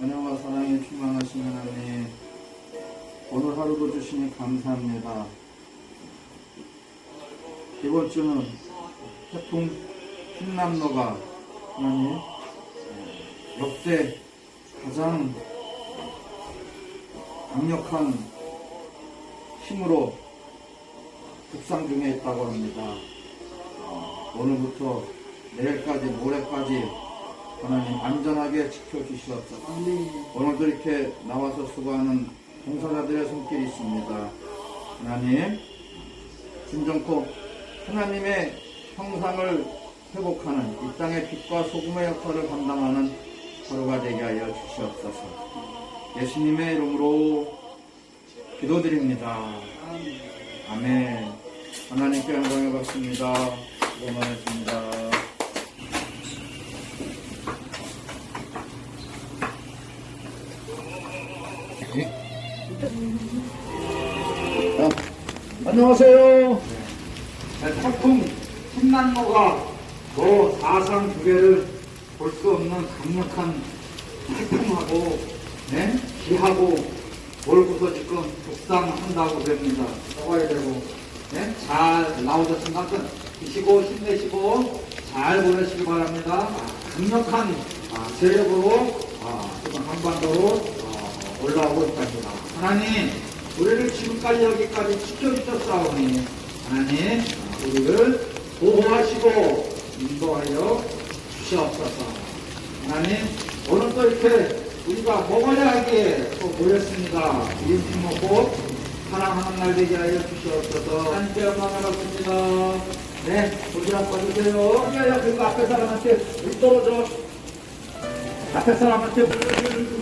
은혜와 사랑에 충만하신 하나님, 오늘 하루도 주시니 감사합니다. 이번 주는 태풍 흰남노가 하나님 역대 가장 강력한 힘으로 북상 중에 있다고 합니다. 어, 오늘부터 내일까지 모레까지 하나님 안전하게 지켜주시옵소서. 오늘도 이렇게 나와서 수고하는 봉사자들의 손길이 있습니다. 하나님, 진정코 하나님의 형상을 회복하는 이 땅의 빛과 소금의 역할을 감당하는 하루가 되게 하여 주시옵소서. 예수님의 이름으로 기도드립니다. 아멘. 하나님께 영광을 받습니다. 고맙습니다. 아, 안녕하세요. 네, 태풍 흰난로가 뭐 사상 두 개를 볼 수 없는 강력한 태풍하고 네? 비하고 몰고서 지금 북상한다고 됩니다. 써봐야 되고 네? 잘 나오셨으면 하여튼 드시고 힘내시고 잘 보내시기 바랍니다. 아, 강력한 아, 세력으로 아, 지금 한반도로 아, 올라오고 있답니다. 하나님 우리를 지금까지 여기까지 지켜주셨사오니 하나님 아, 우리를 보호하시고 인도하여 주시옵소서. 하나님 오늘 또 이렇게 우리가 먹어야 하기에 또 모였습니다. 이웃 먹고 사랑하는 날 되게 하여 주시옵소서. 하나님께 영광을 받습니다. 네, 도시락 봐주세요. 야, 야, 그리고 앞에 사람한테 물 떨어져. 앞에 사람한테 물